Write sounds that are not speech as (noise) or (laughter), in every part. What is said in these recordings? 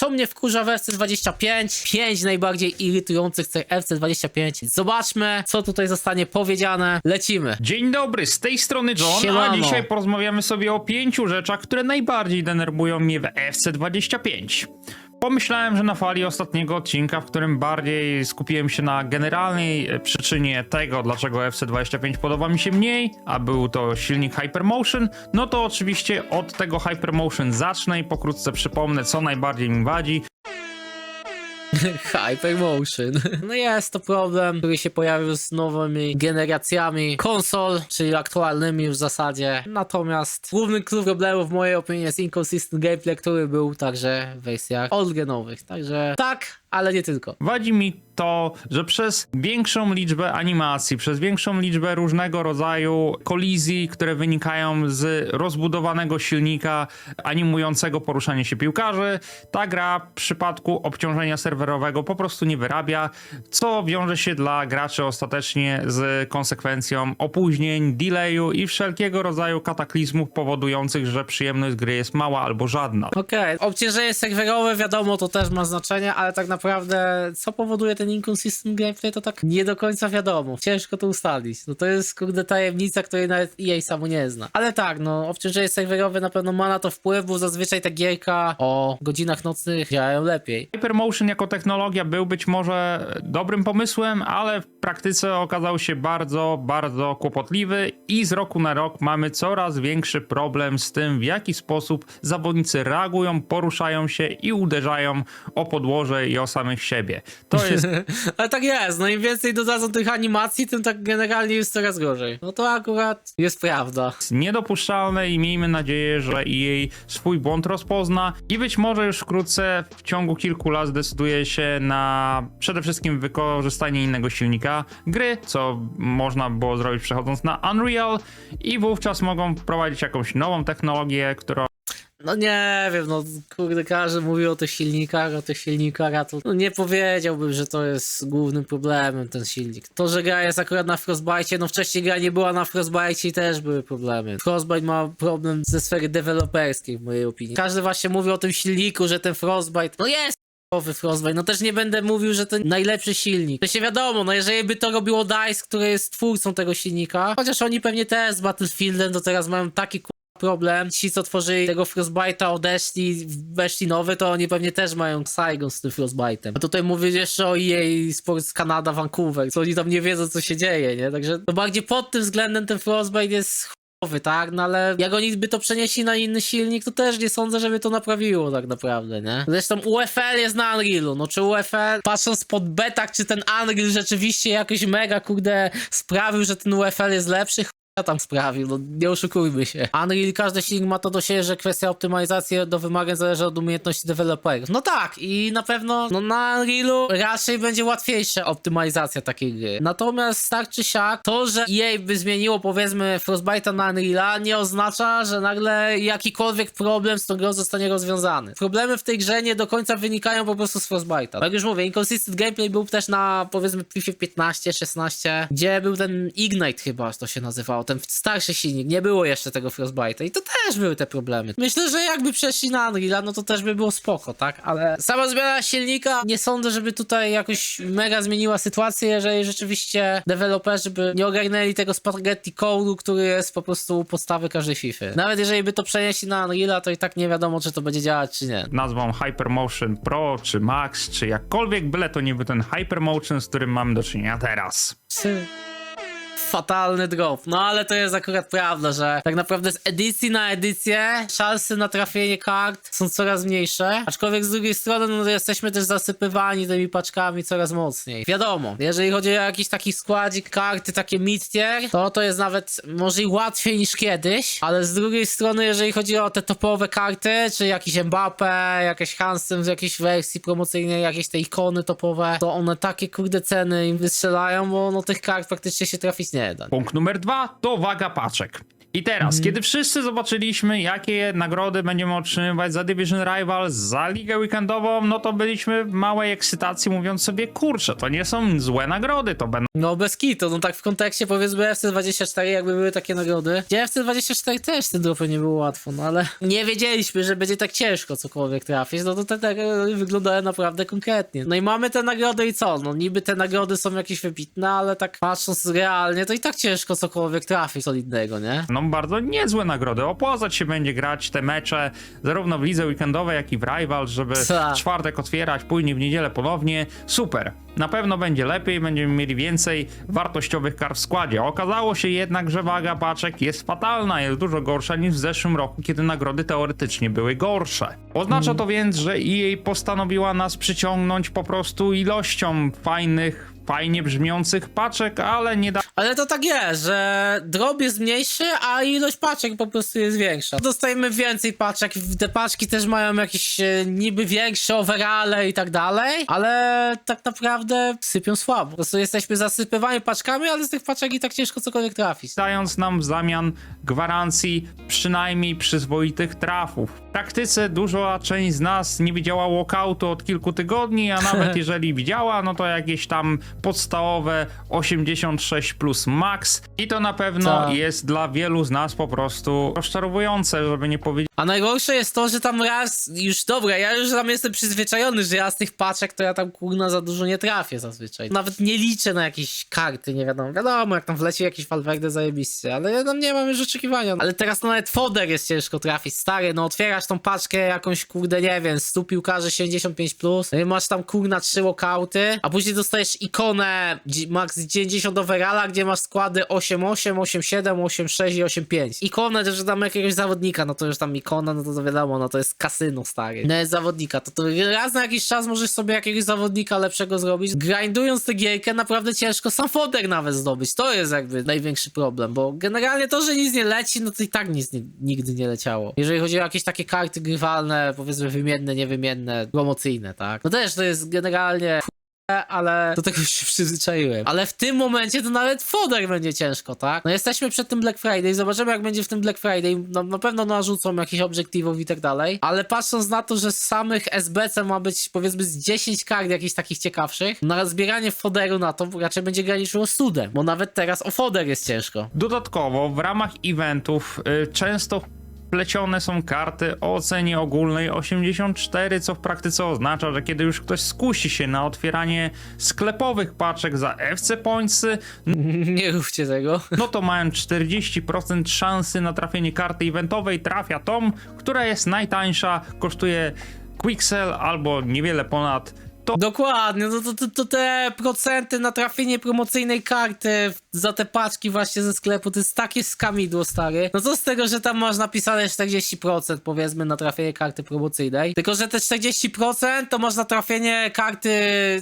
Co mnie wkurza w FC25? 5 najbardziej irytujących cech FC25. Zobaczmy, co tutaj zostanie powiedziane. Lecimy. Dzień dobry, z tej strony John, Siemano. a dzisiaj porozmawiamy sobie o pięciu rzeczach, które najbardziej denerwują mnie w FC25. Pomyślałem, że na fali ostatniego odcinka, w którym bardziej skupiłem się na generalnej e, przyczynie tego, dlaczego FC25 podoba mi się mniej, a był to silnik Hypermotion, no to oczywiście od tego Hypermotion zacznę i pokrótce przypomnę, co najbardziej mi wadzi, (laughs) Hypermotion. (laughs) No jest to problem, który się pojawił z nowymi generacjami konsol, czyli aktualnymi w zasadzie. Natomiast główny klucz problemu w mojej opinii jest inconsistent gameplay, który był także w wersjach oldgenowych. Także tak, ale nie tylko. Wadzi mi to, że przez większą liczbę animacji, przez większą liczbę różnego rodzaju kolizji, które wynikają z rozbudowanego silnika animującego poruszanie się piłkarzy, ta gra w przypadku obciążenia serwerowego po prostu nie wyrabia, co wiąże się dla graczy ostatecznie z konsekwencją opóźnień, delayu i wszelkiego rodzaju kataklizmów powodujących, że przyjemność gry jest mała albo żadna. Okej, obciążenie serwerowe wiadomo, to też ma znaczenie, ale tak naprawdę co powoduje ten inconsistent gameplay, to tak nie do końca wiadomo. Ciężko to ustalić. No to jest kurde tajemnica, której nawet EA samo nie zna. Ale tak, no obciążenie serwerowe na pewno ma na to wpływ, bo zazwyczaj ta gierka o godzinach nocnych działają lepiej. Hypermotion jako technologia był być może dobrym pomysłem, ale w praktyce okazał się bardzo, bardzo kłopotliwy i z roku na rok mamy coraz większy problem z tym, w jaki sposób zawodnicy reagują, poruszają się i uderzają o podłoże i o samych siebie. To (laughs) jest Ale tak jest, no im więcej dodadzą tych animacji, tym tak generalnie jest coraz gorzej. No to akurat jest prawda. niedopuszczalne i miejmy nadzieję, że EA swój błąd rozpozna i być może już wkrótce w ciągu kilku lat zdecyduje się na przede wszystkim wykorzystanie innego silnika gry, co można było zrobić przechodząc na Unreal i wówczas mogą wprowadzić jakąś nową technologię, którą No nie wiem, no kurde, każdy mówi o tych silnikach, o tych silnikach, a to no, nie powiedziałbym, że to jest głównym problemem ten silnik. To, że gra jest akurat na Frostbite, no wcześniej gra nie była na Frostbite i też były problemy. Frostbite ma problem ze sfery deweloperskiej w mojej opinii. Każdy właśnie mówi o tym silniku, że ten Frostbite, no jest nowy Frostbite, no też nie będę mówił, że to najlepszy silnik. To się wiadomo, no jeżeli by to robiło DICE, które jest twórcą tego silnika, chociaż oni pewnie też z Battlefieldem to teraz mają taki problem. Ci, co tworzyli tego Frostbite'a, odeszli, weszli nowy, to oni pewnie też mają Saigon z tym Frostbite'em. A tutaj mówię jeszcze o EA Sports Canada Vancouver, co oni tam nie wiedzą, co się dzieje, nie? Także to bardziej pod tym względem ten Frostbite jest tak? No ale jak oni by to przenieśli na inny silnik, to też nie sądzę, żeby to naprawiło tak naprawdę, nie? Zresztą UFL jest na Unrealu, no czy UFL, patrząc pod betach, czy ten Unreal rzeczywiście jakoś mega, kurde, sprawił, że ten UFL jest lepszy? Tam sprawił, no nie oszukujmy się. Unreal, każdy silnik ma to do siebie, że kwestia optymalizacji do wymagań zależy od umiejętności deweloperów. No tak, i na pewno no na Unrealu raczej będzie łatwiejsza optymalizacja takiej gry. Natomiast tak czy siak, to, że EA by zmieniło powiedzmy Frostbite'a na Unreala nie oznacza, że nagle jakikolwiek problem z tą grą zostanie rozwiązany. Problemy w tej grze nie do końca wynikają po prostu z Frostbite'a. Jak już mówię, inconsistent gameplay był też na powiedzmy FIFA 15, 16, gdzie był ten Ignite chyba to się nazywało, ten starszy silnik, nie było jeszcze tego Frostbite'a i to też były te problemy. Myślę, że jakby przeszli na Unreal'a, no to też by było spoko, tak? Ale sama zmiana silnika, nie sądzę, żeby tutaj jakoś mega zmieniła sytuację, jeżeli rzeczywiście deweloperzy by nie ogarnęli tego spaghetti code'u, który jest po prostu podstawy każdej FIFA. Nawet jeżeli by to przenieśli na Unreal'a, to i tak nie wiadomo, czy to będzie działać, czy nie. nazwą Hypermotion Pro, czy Max, czy jakkolwiek, byle to nie był ten Hypermotion, z którym mamy do czynienia teraz. Psy. Fatalny drop. No ale to jest akurat prawda, że tak naprawdę z edycji na edycję szanse na trafienie kart są coraz mniejsze. Aczkolwiek z drugiej strony no, jesteśmy też zasypywani tymi paczkami coraz mocniej. Wiadomo, jeżeli chodzi o jakiś taki składzik karty, takie mid-tier, to to jest nawet może i łatwiej niż kiedyś, ale z drugiej strony jeżeli chodzi o te topowe karty, czy jakiś Mbappe, jakieś Hansen z jakiejś wersji promocyjnej, jakieś te ikony topowe, to one takie kurde ceny im wystrzelają, bo no tych kart praktycznie się trafić Punkt numer dwa to waga paczek. I teraz, kiedy wszyscy zobaczyliśmy, jakie nagrody będziemy otrzymywać za Division Rivals, za Ligę Weekendową, no to byliśmy w małej ekscytacji, mówiąc sobie, kurczę, to nie są złe nagrody, to będą No bez kitu, no tak w kontekście powiedzmy FC24 jakby były takie nagrody. Gdzie FC24 też tym dropem nie było łatwo, no ale (laughs) nie wiedzieliśmy, że będzie tak ciężko cokolwiek trafić, no to te nagrody wyglądały naprawdę konkretnie. No i mamy te nagrody i co? No niby te nagrody są jakieś wybitne, ale tak patrząc realnie, to i tak ciężko cokolwiek trafić solidnego, nie? no, bardzo niezłe nagrody. Opłacać się będzie grać te mecze, zarówno w lidze weekendowej, jak i w Rivals, żeby w czwartek otwierać, później w niedzielę ponownie. Super. Na pewno będzie lepiej, będziemy mieli więcej wartościowych kar w składzie. Okazało się jednak, że waga paczek jest fatalna, jest dużo gorsza niż w zeszłym roku, kiedy nagrody teoretycznie były gorsze. Oznacza to więc, że EA postanowiła nas przyciągnąć po prostu ilością fajnych, fajnie brzmiących paczek, ale nie da Ale to tak jest, że drop jest mniejszy, a ilość paczek po prostu jest większa. Dostajemy więcej paczek, te paczki też mają jakieś e, niby większe overale i tak dalej, ale tak naprawdę sypią słabo. Po prostu jesteśmy zasypywani paczkami, ale z tych paczek i tak ciężko cokolwiek trafić. dając nam w zamian gwarancji przynajmniej przyzwoitych trafów. W praktyce duża część z nas nie widziała walkoutu od kilku tygodni, a nawet (laughs) jeżeli widziała, no to jakieś tam podstawowe 86 plus max i to na pewno Tak. jest dla wielu z nas po prostu rozczarowujące, żeby nie powiedzieć A najgorsze jest to, że tam raz, już dobra, ja już tam jestem przyzwyczajony, że ja z tych paczek to ja tam kurna za dużo nie trafię zazwyczaj. Nawet nie liczę na jakieś karty, nie wiadomo. Wiadomo, jak tam wleci jakiś Valverde zajebiście, ale ja tam nie mam już oczekiwania. Ale teraz no nawet foder jest ciężko trafić. Stary, no otwierasz tą paczkę jakąś kurde, nie wiem, 100 piłkarzy 75+, plus, no i masz tam kurna 3 lockouty, a później dostajesz ikonę dzi- max 90 overalla, gdzie masz składy 8-8, 8-7, 8-6 i 8-5. Ikonę, tam jakiegoś zawodnika, no to już tam ikona, no to, to wiadomo, no to jest kasyno stary. No jest zawodnika, to, to raz na jakiś czas możesz sobie jakiegoś zawodnika lepszego zrobić. Grindując tę gierkę naprawdę ciężko sam foder nawet zdobyć. To jest jakby największy problem, bo generalnie to, że nic nie leci, no to i tak nic nie, nigdy nie leciało. Jeżeli chodzi o jakieś takie karty grywalne, powiedzmy wymienne, niewymienne, promocyjne, tak? No też to jest generalnie ale do tego już się przyzwyczaiłem. Ale w tym momencie to nawet foder będzie ciężko, tak? No jesteśmy przed tym Black Friday, zobaczymy jak będzie w tym Black Friday. No, na pewno narzucą jakichś obiektywów i tak dalej, ale patrząc na to, że z samych SBC ma być powiedzmy z 10 kart jakichś takich ciekawszych, na zbieranie foderu na to raczej będzie graniczyło z cudem, bo nawet teraz o foder jest ciężko. Dodatkowo w ramach eventów y, często plecione są karty o ocenie ogólnej 84, co w praktyce oznacza, że kiedy już ktoś skusi się na otwieranie sklepowych paczek za FC Pointsy, (laughs) Nie róbcie tego. no to mają 40% szansy na trafienie karty eventowej. Trafia tą, która jest najtańsza, kosztuje Quixel albo niewiele ponad to Dokładnie, no to, to, to te procenty na trafienie promocyjnej karty za te paczki właśnie ze sklepu, to jest takie skamidło, stary. No co z tego, że tam masz napisane 40% powiedzmy na trafienie karty promocyjnej, tylko że te 40% to masz na trafienie karty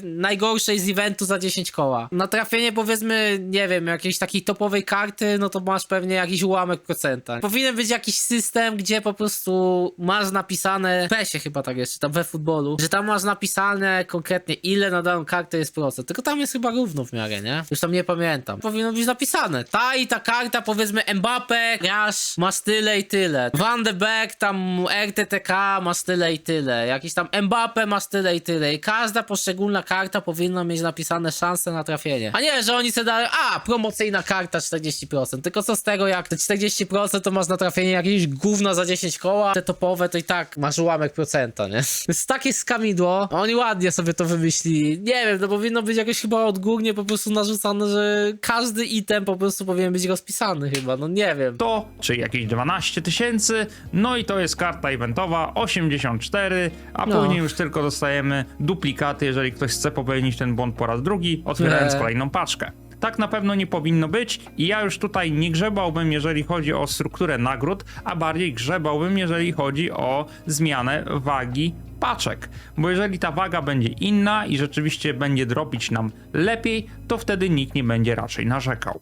najgorszej z eventu za 10 koła. Na trafienie powiedzmy, nie wiem, jakiejś takiej topowej karty, no to masz pewnie jakiś ułamek procenta. Powinien być jakiś system, gdzie po prostu masz napisane, w PESie chyba tak jest, czy tam we futbolu, że tam masz napisane konkretnie ile na daną kartę jest procent. Tylko tam jest chyba równo w miarę, nie? Już tam nie pamiętam. Powinno być napisane. Ta i ta karta, powiedzmy Mbappe, grasz, masz tyle i tyle. Van de Beek, tam RTTK, masz tyle i tyle. Jakiś tam Mbappe, masz tyle i tyle. I każda poszczególna karta powinna mieć napisane szanse na trafienie. A nie, że oni sobie dają, a, promocyjna karta 40%. Tylko co z tego, jak te 40% to masz na trafienie jakieś gówno za 10 koła, te topowe to i tak masz ułamek procenta, nie? (laughs) To jest takie skamidło. Oni ładnie sobie to wymyślili. Nie wiem, to powinno być jakoś chyba odgórnie po prostu narzucane, że każdy item po prostu powinien być rozpisany chyba, no nie wiem. to, czy jakieś 12 tysięcy, no i to jest karta eventowa 84, a No. później już tylko dostajemy duplikaty, jeżeli ktoś chce popełnić ten błąd po raz drugi, otwierając Nie. kolejną paczkę. Tak na pewno nie powinno być i ja już tutaj nie grzebałbym, jeżeli chodzi o strukturę nagród, a bardziej grzebałbym, jeżeli chodzi o zmianę wagi paczek. Bo jeżeli ta waga będzie inna i rzeczywiście będzie dropić nam lepiej, to wtedy nikt nie będzie raczej narzekał.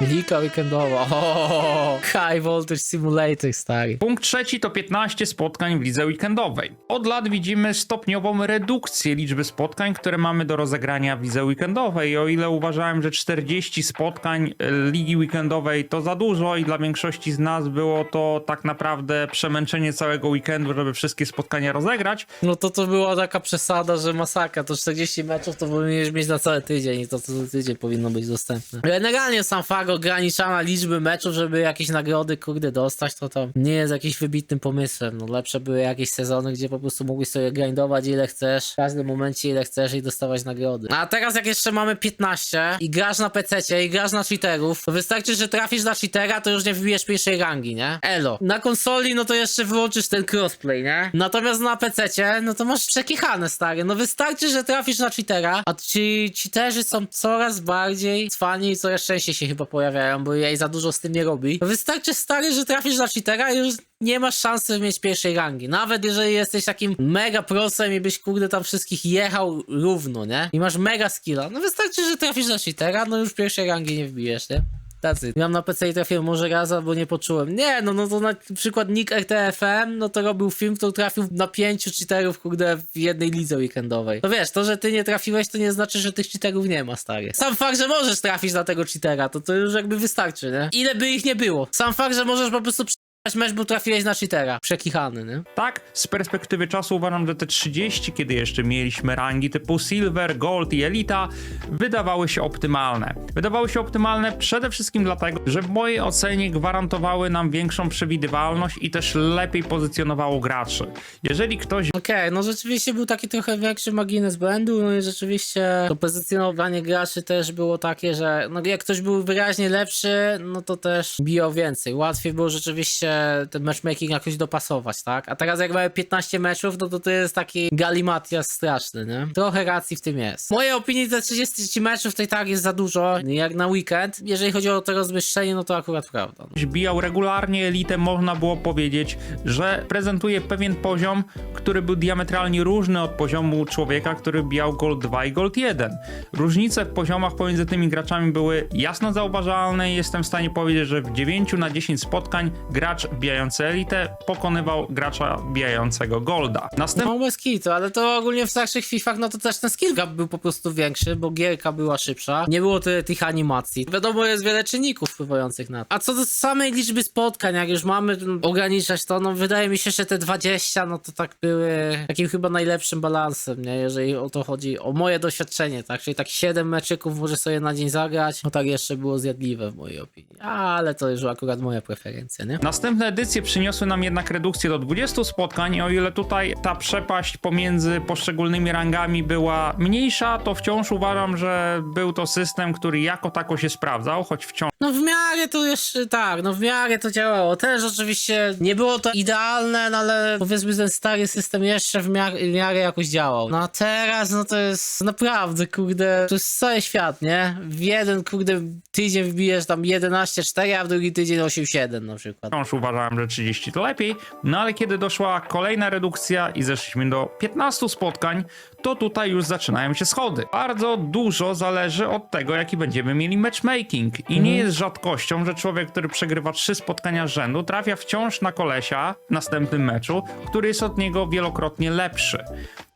Lika weekendowa. O, High Voltage Simulator, stary. Punkt trzeci to 15 spotkań w lidze weekendowej. Od lat widzimy stopniową redukcję liczby spotkań, które mamy do rozegrania w lidze weekendowej. I o ile uważałem, że 40 spotkań e, ligi weekendowej to za dużo i dla większości z nas było to tak naprawdę przemęczenie całego weekendu, żeby wszystkie spotkania rozegrać, No to to była taka przesada, że masakra, to 40 meczów to powinieneś mieć na cały tydzień i to co tydzień powinno być dostępne. Generalnie sam fakt ograniczana liczby meczów, żeby jakieś nagrody kurde dostać, to to nie jest jakiś wybitnym pomysłem. No lepsze były jakieś sezony, gdzie po prostu mogłeś sobie grindować ile chcesz, w każdym momencie ile chcesz i dostawać nagrody. A teraz jak jeszcze mamy 15 i grasz na PC i grasz na cheaterów, to wystarczy, że trafisz na cheatera, to już nie wbijesz pierwszej rangi, nie? Elo. Na konsoli, no to jeszcze wyłączysz ten crossplay, nie? Natomiast na PC, no to masz przekichane, stary. No wystarczy, że trafisz na cheatera, a ci cheaterzy są coraz bardziej cwani i coraz częściej się chyba pojawiają, bo jej za dużo z tym nie robi. Wystarczy, stary, że trafisz na cheatera i już nie masz szansy mieć pierwszej rangi. Nawet jeżeli jesteś takim mega prosem i byś kurde tam wszystkich jechał równo, nie? I masz mega skilla. No wystarczy, że trafisz na cheatera, no już pierwszej rangi nie wbijesz, nie? Tacy. Miałem na PC i trafiłem może raz, albo nie poczułem. Nie, no, no to na przykład Nick RTFM, no to robił film, to trafił na pięciu cheaterów, kurde, w jednej lidze weekendowej. To wiesz, to, że ty nie trafiłeś, to nie znaczy, że tych cheaterów nie ma, stary. Sam fakt, że możesz trafić na tego cheatera, to to już jakby wystarczy, nie? Ile by ich nie było. Sam fakt, że możesz po prostu mecz, bo trafiłeś na cheatera. Przekichany, nie? Tak, z perspektywy czasu uważam, że te 30, kiedy jeszcze mieliśmy rangi typu Silver, Gold i Elita, wydawały się optymalne. Wydawały się optymalne przede wszystkim dlatego, że w mojej ocenie gwarantowały nam większą przewidywalność i też lepiej pozycjonowało graczy. Jeżeli ktoś Okej, no rzeczywiście był taki trochę większy margines błędu, no i rzeczywiście to pozycjonowanie graczy też było takie, że no jak ktoś był wyraźnie lepszy, no to też bijał więcej. Łatwiej było rzeczywiście ten matchmaking jakoś dopasować, tak? A teraz jak mamy 15 meczów, no to to jest taki galimatias straszny, nie? Trochę racji w tym jest. W mojej opinii te 30 meczów to i tak jest za dużo, jak na weekend. Jeżeli chodzi o to rozmieszczenie, no to akurat prawda. Bijał regularnie elitę, można było powiedzieć, że prezentuje pewien poziom, który był diametralnie różny od poziomu człowieka, który bijał Gold 2 i Gold 1. Różnice w poziomach pomiędzy tymi graczami były jasno zauważalne i jestem w stanie powiedzieć, że w 9 na 10 spotkań gracz bijający elitę pokonywał gracza bijającego Golda. Następnie No bez kitu, ale to ogólnie w starszych Fifach, no to też ten skill gap był po prostu większy, bo gierka była szybsza. Nie było tyle tych animacji. Wiadomo, jest wiele czynników wpływających na to. A co do samej liczby spotkań, jak już mamy ograniczać to, no wydaje mi się, że te 20, no to tak były takim chyba najlepszym balansem, nie? Jeżeli o to chodzi, o moje doświadczenie, tak? Czyli tak 7 meczyków może sobie na dzień zagrać, no tak jeszcze było zjadliwe w mojej opinii. Ale to już akurat moja preferencja, nie? Następne edycje przyniosły nam jednak redukcję do 20 spotkań o ile tutaj ta przepaść pomiędzy poszczególnymi rangami była mniejsza, to wciąż uważam, że był to system, który jako tako się sprawdzał, choć wciąż No w miarę to jeszcze tak, no w miarę to działało. Też oczywiście nie było to idealne, no ale powiedzmy ten stary system jeszcze w miarę, w miarę jakoś działał. No a teraz no to jest naprawdę kurde, to jest cały świat, nie? W jeden kurde tydzień wbijesz tam 11-4, a w drugi tydzień 8-7 na przykład. wciąż uważałem, że 30 to lepiej, no ale kiedy doszła kolejna redukcja i zeszliśmy do 15 spotkań, to tutaj już zaczynają się schody. Bardzo dużo zależy od tego, jaki będziemy mieli matchmaking i nie jest rzadkością, że człowiek, który przegrywa trzy spotkania z rzędu, trafia wciąż na kolesia w następnym meczu, który jest od niego wielokrotnie lepszy.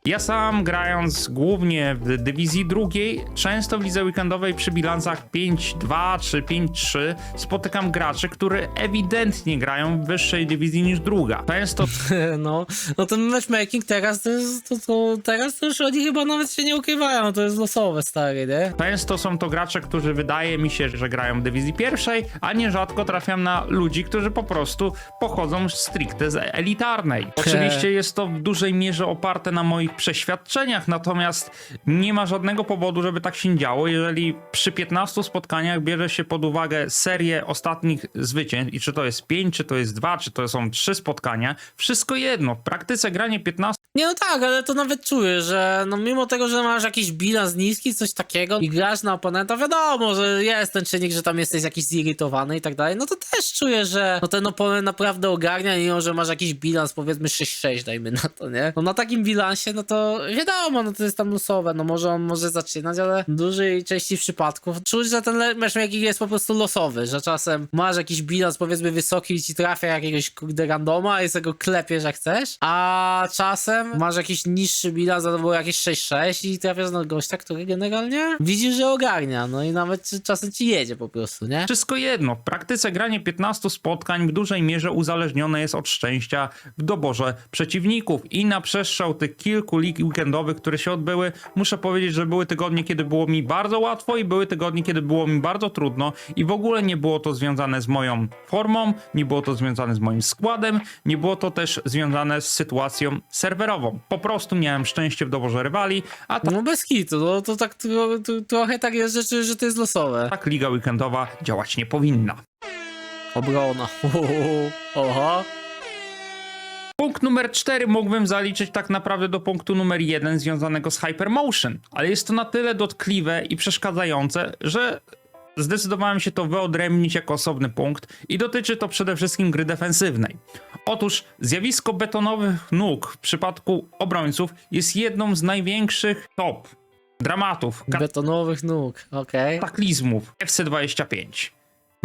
Ja sam grając głównie w dywizji drugiej, często w lidze weekendowej przy bilansach 5-2 czy 5-3 spotykam graczy, którzy ewidentnie grają w wyższej dywizji niż druga. Często (laughs) No, no ten matchmaking teraz to jest, to, to, teraz to już oni chyba nawet się nie ukrywają, to jest losowe stary, nie? Często są to gracze, którzy wydaje mi się, że grają w dywizji pierwszej, a nierzadko trafiam na ludzi, którzy po prostu pochodzą stricte z elitarnej. (laughs) Oczywiście jest to w dużej mierze oparte na moich przeświadczeniach, natomiast nie ma żadnego powodu, żeby tak się działo, jeżeli przy 15 spotkaniach bierze się pod uwagę serię ostatnich zwycięstw i czy to jest 5, czy to jest 2, czy to są 3 spotkania, wszystko jedno. W praktyce granie 15 Nie no tak, ale to nawet czuję, że no mimo tego, że masz jakiś bilans niski, coś takiego i grasz na oponenta, wiadomo, że jest ten czynnik, że tam jesteś jakiś zirytowany i tak dalej, no to też czuję, że no ten oponent naprawdę ogarnia, mimo że masz jakiś bilans powiedzmy 6-6 dajmy na to, nie? No na takim bilansie, no to wiadomo, no to jest tam losowe, no może on może zaczynać, ale w dużej części przypadków czuć, że ten matchmaking jest po prostu losowy, że czasem masz jakiś bilans powiedzmy wysoki i ci trafia jakiegoś kurde randoma i sobie go klepiesz jak chcesz, a czasem masz jakiś niższy bilans albo jakieś 6-6 i trafiasz na gościa, który generalnie widzisz, że ogarnia, no i nawet czasem ci jedzie po prostu, nie? Wszystko jedno, w praktyce granie 15 spotkań w dużej mierze uzależnione jest od szczęścia w doborze przeciwników i na przestrzał tych kilku lig weekendowych, które się odbyły, muszę powiedzieć, że były tygodnie, kiedy było mi bardzo łatwo i były tygodnie, kiedy było mi bardzo trudno i w ogóle nie było to związane z moją formą, nie było to związane z moim składem, nie było to też związane z sytuacją serwerową. Po prostu miałem szczęście w doborze rywali, a No bez kitu, no to tak tro, tro, trochę tak jest rzeczy, że to jest losowe. tak liga weekendowa działać nie powinna. Obrona. (laughs) Oho. Punkt numer 4 mógłbym zaliczyć tak naprawdę do punktu numer 1 związanego z Hypermotion, ale jest to na tyle dotkliwe i przeszkadzające, że zdecydowałem się to wyodrębnić jako osobny punkt i dotyczy to przede wszystkim gry defensywnej. Otóż zjawisko betonowych nóg w przypadku obrońców jest jedną z największych top dramatów, Betonowych nóg, okej. kataklizmów FC25.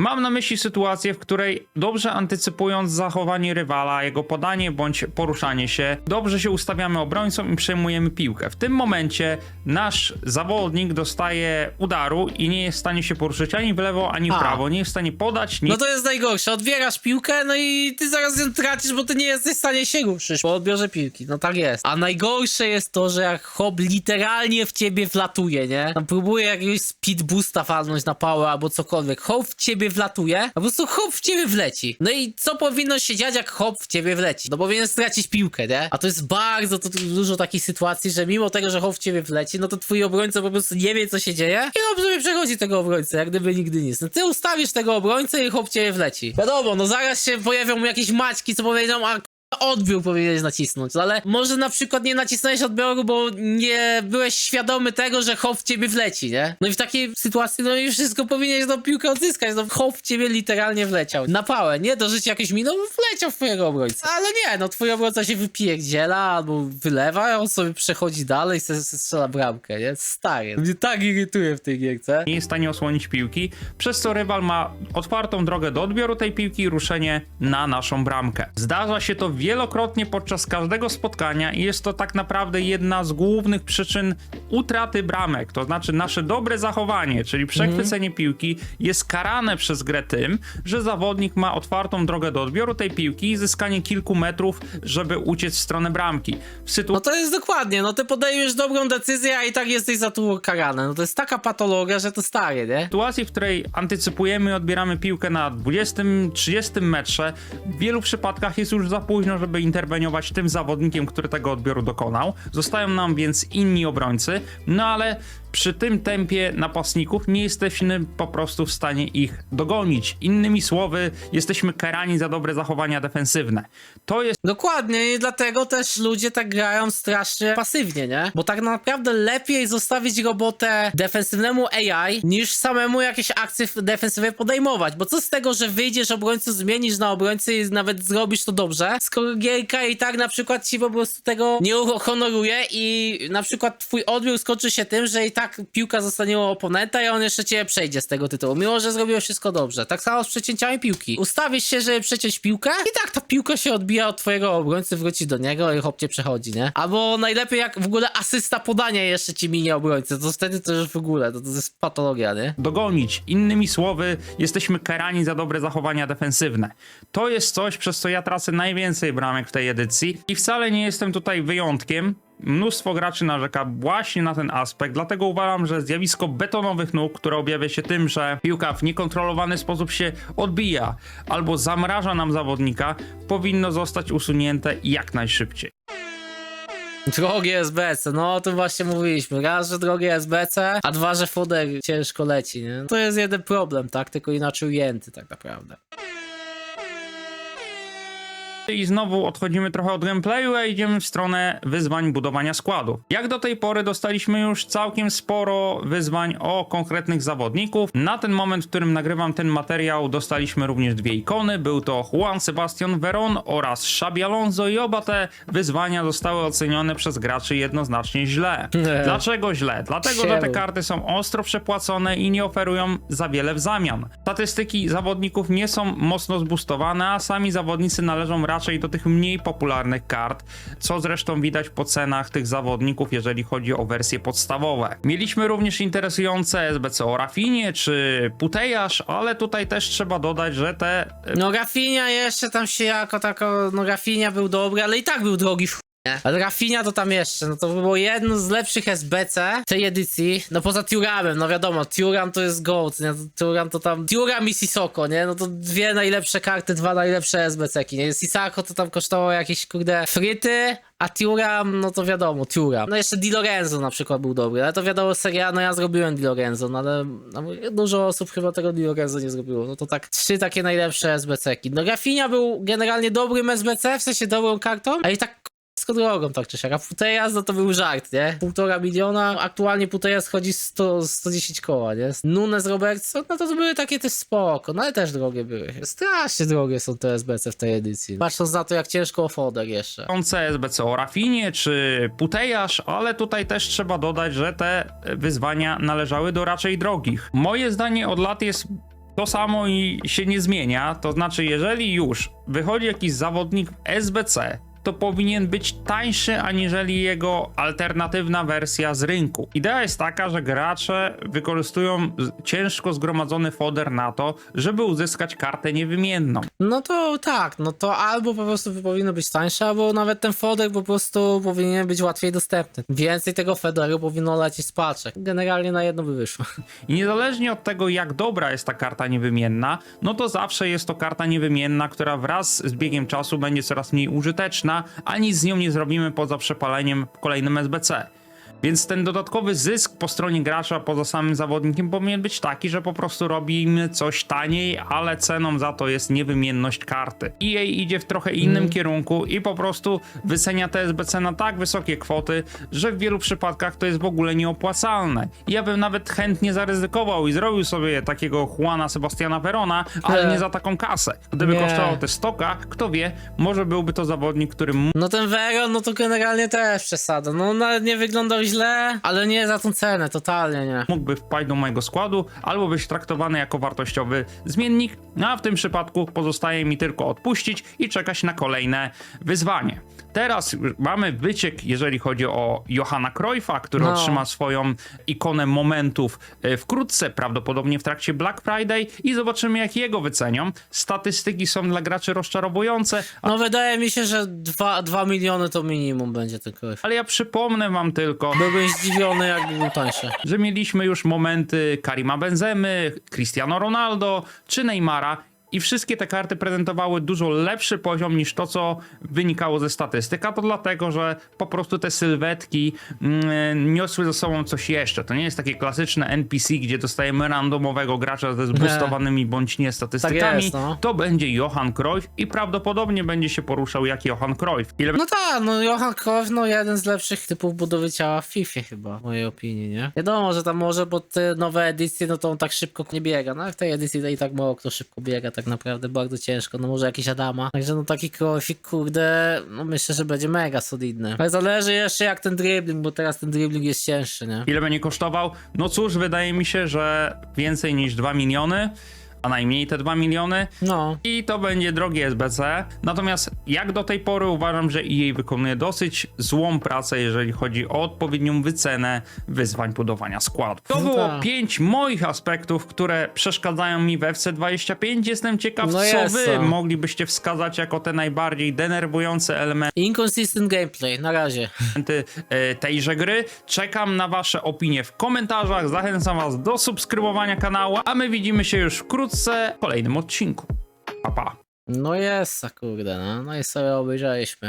Mam na myśli sytuację, w której dobrze antycypując zachowanie rywala, jego podanie bądź poruszanie się, dobrze się ustawiamy obrońcą i przejmujemy piłkę. W tym momencie nasz zawodnik dostaje udaru i nie jest w stanie się poruszyć ani w lewo, ani w A. prawo. Nie jest w stanie podać, nie No to jest najgorsze, odbierasz piłkę, no i ty zaraz ją tracisz, bo ty nie jesteś w stanie się ruszyć po odbiorze piłki, no tak jest. A najgorsze jest to, że jak hop literalnie w ciebie wlatuje, nie? Tam próbuje jakiegoś speed boosta falnąć na pałę albo cokolwiek, hop w ciebie wlatuje, a po prostu hop w ciebie wleci. No i co powinno się dziać, jak hop w ciebie wleci? No powinien stracić piłkę, nie? A to jest bardzo to, dużo takich sytuacji, że mimo tego, że hop w ciebie wleci, no to twój obrońca po prostu nie wie, co się dzieje i sobie przechodzi tego obrońcę, jak gdyby nigdy nic. No ty ustawisz tego obrońcę i hop w ciebie wleci. Wiadomo, no zaraz się pojawią jakieś maćki, co powiedzą, a odbiór powinieneś nacisnąć, no ale może na przykład nie nacisnąłeś odbioru, bo nie byłeś świadomy tego, że hop w ciebie wleci, nie? No i w takiej sytuacji, no i wszystko powinieneś tą piłkę odzyskać, no hop w ciebie literalnie wleciał. Na pałę, nie? Do życia jakieś miną, wleciał w twojego obrońcę. Ale nie, no twój obrońca się wypije gdziela, albo wylewa, a on sobie przechodzi dalej se, se strzela bramkę, nie? Stary, mnie tak irytuje w tej gierce. nie jest w stanie osłonić piłki, przez co rywal ma otwartą drogę do odbioru tej piłki i ruszenie na naszą bramkę. Zdarza się to wielokrotnie podczas każdego spotkania i jest to tak naprawdę jedna z głównych przyczyn utraty bramek, to znaczy nasze dobre zachowanie, czyli przechwycenie piłki jest karane przez grę tym, że zawodnik ma otwartą drogę do odbioru tej piłki i zyskanie kilku metrów, żeby uciec w stronę bramki. W sytuacji No to jest dokładnie, no ty podejmiesz dobrą decyzję, a i tak jesteś za to karany. No to jest taka patologia, że to stary, nie? sytuacji, w której antycypujemy i odbieramy piłkę na 20-30 metrze, w wielu przypadkach jest już za późno, żeby interweniować tym zawodnikiem, który tego odbioru dokonał. Zostają nam więc inni obrońcy, no ale przy tym tempie napastników nie jesteśmy po prostu w stanie ich dogonić. Innymi słowy, jesteśmy karani za dobre zachowania defensywne. To jest Dokładnie i dlatego też ludzie tak grają strasznie pasywnie, nie? Bo tak naprawdę lepiej zostawić robotę defensywnemu AI, niż samemu jakieś akcje defensywne podejmować. Bo co z tego, że wyjdziesz obrońcę, zmienisz na obrońcę i nawet zrobisz to dobrze, skoro gierka i tak na przykład ci po prostu tego nie honoruje i na przykład twój odbiór skończy się tym, że i tak piłka zostanie oponenta i on jeszcze cię przejdzie z tego tytułu, mimo że zrobiło wszystko dobrze. Tak samo z przecięciami piłki. Ustawisz się, żeby przeciąć piłkę i tak ta piłka się odbija od twojego obrońcy, wróci do niego i hop cię przechodzi, nie? Albo najlepiej jak w ogóle asysta podania jeszcze ci minie obrońcy, to wtedy to już w ogóle, to, to jest patologia, nie? dogonić. Innymi słowy, jesteśmy karani za dobre zachowania defensywne. To jest coś, przez co ja tracę najwięcej bramek w tej edycji i wcale nie jestem tutaj wyjątkiem. Mnóstwo graczy narzeka właśnie na ten aspekt, dlatego uważam, że zjawisko betonowych nóg, które objawia się tym, że piłka w niekontrolowany sposób się odbija albo zamraża nam zawodnika, powinno zostać usunięte jak najszybciej. Drogie SBC, no o tym właśnie mówiliśmy. Raz, że drogie SBC, a dwa, że foder ciężko leci, nie? To jest jeden problem, tak? Tylko inaczej ujęty tak naprawdę. I znowu odchodzimy trochę od gameplayu, a idziemy w stronę wyzwań budowania składu. Jak do tej pory dostaliśmy już całkiem sporo wyzwań o konkretnych zawodników. Na ten moment, w którym nagrywam ten materiał, dostaliśmy również dwie ikony. Był to Juan Sebastian Veron oraz Xabi Alonso i oba te wyzwania zostały ocenione przez graczy jednoznacznie źle. Nie. Dlaczego źle? Dlatego, że te karty są ostro przepłacone i nie oferują za wiele w zamian. Statystyki zawodników nie są mocno zbustowane, a sami zawodnicy należą raczej do tych mniej popularnych kart, co zresztą widać po cenach tych zawodników, jeżeli chodzi o wersje podstawowe. Mieliśmy również interesujące SBC o Rafinie czy Putejasz, ale tutaj też trzeba dodać, że te No Rafinha jeszcze tam się jako tako, no Rafinha był dobry, ale i tak był drogi nie? Ale Rafinha to tam jeszcze, no to było jedno z lepszych SBC tej edycji, no poza Turamem, no wiadomo, Turam to jest GOAT, nie? Turam to tam, Turam i Sisoko, nie? No to dwie najlepsze karty, dwa najlepsze SBC-ki, nie? Sisako to tam kosztowało jakieś, kurde, fryty, a Turam, no to wiadomo, Turam. No jeszcze Di Lorenzo na przykład był dobry, ale to wiadomo, seria, no ja zrobiłem Di Lorenzo, no ale no, dużo osób chyba tego Di Lorenzo nie zrobiło. No to tak trzy takie najlepsze SBC-ki. No Rafinha był generalnie dobrym SBC, w sensie dobrą kartą, a i tak wszystko drogą tak czy siak. A Putejas, no to był żart, nie? Półtora miliona, aktualnie Putejas chodzi 100, 110 koła, nie? Nunes Robertson, no to, to były takie też spoko, no ale też drogie były. Strasznie drogie są te SBC w tej edycji. Patrząc na to, jak ciężko o foder jeszcze. SBC o Rafinie czy Putejasz, ale tutaj też trzeba dodać, że te wyzwania należały do raczej drogich. Moje zdanie od lat jest to samo i się nie zmienia, to znaczy jeżeli już wychodzi jakiś zawodnik SBC, to powinien być tańszy aniżeli jego alternatywna wersja z rynku. Idea jest taka, że gracze wykorzystują ciężko zgromadzony foder na to, żeby uzyskać kartę niewymienną. No to tak, no to albo po prostu powinno być tańsze, albo nawet ten foder po prostu powinien być łatwiej dostępny. Więcej tego federu powinno lecieć z paczek. Generalnie na jedno by wyszło. (laughs) I niezależnie od tego, jak dobra jest ta karta niewymienna, no to zawsze jest to karta niewymienna, która wraz z biegiem czasu będzie coraz mniej użyteczna, a nic z nią nie zrobimy poza przepaleniem w kolejnym SBC. Więc ten dodatkowy zysk po stronie gracza, poza samym zawodnikiem, powinien być taki, że po prostu robimy coś taniej, ale ceną za to jest niewymienność karty. EA idzie w trochę innym kierunku i po prostu wycenia te SBC na tak wysokie kwoty, że w wielu przypadkach to jest w ogóle nieopłacalne. Ja bym nawet chętnie zaryzykował i zrobił sobie takiego Juana Sebastiana Verona, ale Nie. nie za taką kasę. Gdyby Nie. kosztował te stoka, kto wie, może byłby to zawodnik, który No ten Veron, no to generalnie też przesada. No nawet nie wyglądał źle, ale nie za tą cenę, totalnie nie. mógłby wpaść do mojego składu, albo być traktowany jako wartościowy zmiennik, no a w tym przypadku pozostaje mi tylko odpuścić i czekać na kolejne wyzwanie. Teraz mamy wyciek, jeżeli chodzi o Johanna Cruyffa, który No. otrzyma swoją ikonę momentów e, wkrótce, prawdopodobnie w trakcie Black Friday i zobaczymy jak jego wycenią. Statystyki są dla graczy rozczarowujące, No wydaje mi się, że 2 miliony to minimum będzie ten krew. ale ja przypomnę wam tylko, Byłbym zdziwiony, jakby był tańszy. że mieliśmy już momenty Karima Benzemy, Cristiano Ronaldo czy Neymara i wszystkie te karty prezentowały dużo lepszy poziom niż to, co wynikało ze statystyk, a to dlatego, że po prostu te sylwetki mm, niosły ze sobą coś jeszcze. To nie jest takie klasyczne NPC, gdzie dostajemy randomowego gracza ze zboostowanymi bądź nie statystykami. Tak jest, no. To będzie Johan Cruyff i prawdopodobnie będzie się poruszał jak Johan Cruyff. Ile No tak, no Johan Cruyff, no jeden z lepszych typów budowy ciała w FIFA chyba, w mojej opinii, nie? Wiadomo, że tam może, bo te nowe edycje, no to on tak szybko nie biega, no w tej edycji to i tak mało kto szybko biega, tak naprawdę bardzo ciężko, no może jakiś Adama. Także no taki Cruyffik, kurde, no myślę, że będzie mega solidny. Ale zależy jeszcze jak ten dribbling, bo teraz ten dribbling jest cięższy, nie? Ile będzie kosztował? No cóż, wydaje mi się, że więcej niż 2 miliony, a najmniej te 2 miliony. No. I to będzie drogie SBC. Natomiast jak do tej pory uważam, że EA wykonuje dosyć złą pracę, jeżeli chodzi o odpowiednią wycenę wyzwań budowania składu. To No było tak. pięć moich aspektów, które przeszkadzają mi we FC25. Jestem ciekaw, No co jest wy to. moglibyście wskazać jako te najbardziej denerwujące elementy Inconsistent gameplay, na razie. e, tejże gry. Czekam na Wasze opinie w komentarzach. Zachęcam Was do subskrybowania kanału, a my widzimy się już wkrótce w kolejnym odcinku. Pa, pa. No jest, kurde, no, no i sobie obejrzeliśmy.